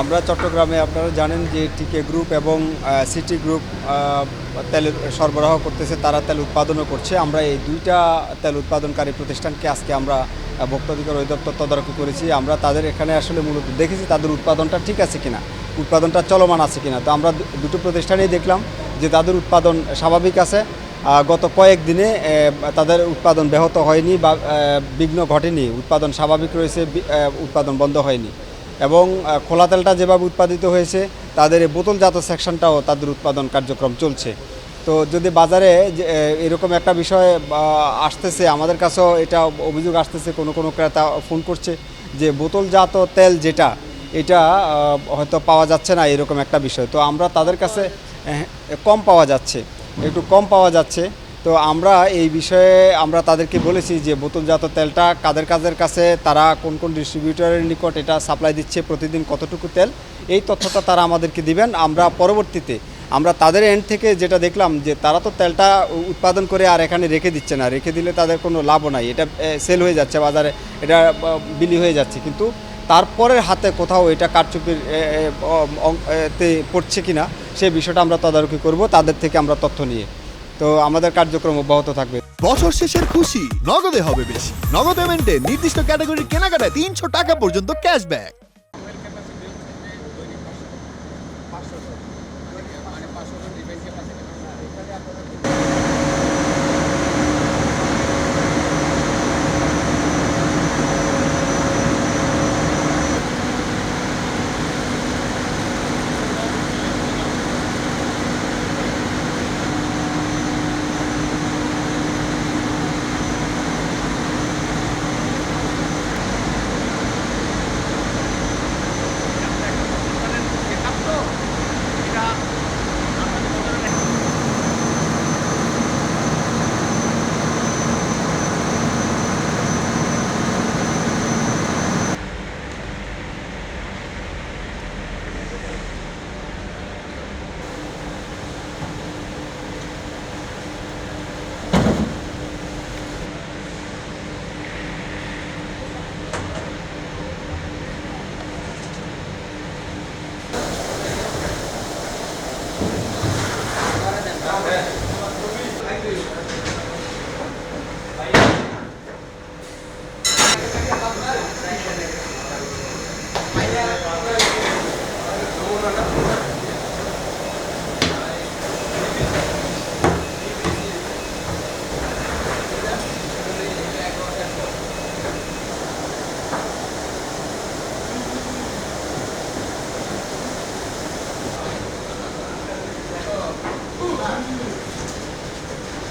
আমরা চট্টগ্রামে আপনারা জানেন যে টিকে গ্রুপ এবং সিটি গ্রুপ তেল সরবরাহ করতেছে তারা তেল উৎপাদনও করছে। আমরা এই দুইটা তেল উৎপাদনকারী প্রতিষ্ঠানকে আজকে আমরা আহ, ভোক্তা অধিকার অধিদপ্তর তদারকি করেছি। আমরা তাদের এখানে আসলে মূলত দেখেছি তাদের উৎপাদনটা ঠিক আছে কিনা উৎপাদনটা চলমান আছে কিনা। তো আমরা দুটো প্রতিষ্ঠানেই দেখলাম যে তাদের উৎপাদন স্বাভাবিক আছে। গত কয়েক দিনে তাদের উৎপাদন ব্যাহত হয়নি বা বিঘ্ন ঘটেনি। উৎপাদন স্বাভাবিক রয়েছে উৎপাদন বন্ধ হয়নি। এবং খোলা তেলটা যেভাবে উৎপাদিত হয়েছে, তাদের বোতলজাত সেকশনটাও তাদের উৎপাদন কার্যক্রম চলছে। তো যদি বাজারে এরকম একটা বিষয় আসতেছে, আমাদের কাছেও এটা অভিযোগ আসতেছে, কোনো কোনো ক্রেতা ফোন করছে যে বোতলজাত তেল যেটা, এটা হয়তো পাওয়া যাচ্ছে না, এরকম একটা বিষয়। তো আমরা তাদের কাছে কম পাওয়া যাচ্ছে। একটু কম পাওয়া যাচ্ছে। তো আমরা এই বিষয়ে আমরা তাদেরকে বলেছি যে বোতলজাত তেলটা কাদের কাদের কাছে, তারা কোন কোন ডিস্ট্রিবিউটরের নিকট এটা সাপ্লাই দিচ্ছে, প্রতিদিন কতটুকু তেল, এই তথ্যটা তারা আমাদেরকে দিবেন। আমরা পরবর্তীতে আমরা তাদের এন্ড থেকে যেটা দেখলাম যে তারা তো তেলটা উৎপাদন করে আর এখানে রেখে দিচ্ছে না, রেখে দিলে তাদের কোনো লাভও নাই। এটা সেল হয়ে যাচ্ছে, বাজারে এটা বিলি হয়ে যাচ্ছে। কিন্তু তারপরের হাতে কোথাও এটা কারচুপির এতে পড়ছে কিনা সেই বিষয়টা আমরা তদারকি করব, তাদের থেকে আমরা তথ্য নিয়ে। তো আমাদের কার্যক্রম অব্যাহত থাকবে। বছর শেষের খুশি, নগদে হবে বেশি। নগদ পেমেন্টে নির্দিষ্ট ক্যাটাগরির কেনাকাটায় তিনশো টাকা পর্যন্ত ক্যাশব্যাক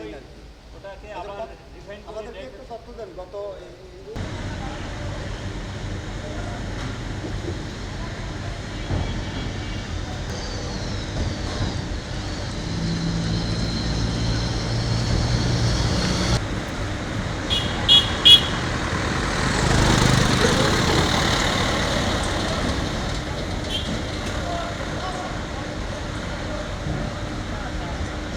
পিছন পিছন আমাদেরকে একটু তথ্য দেন গত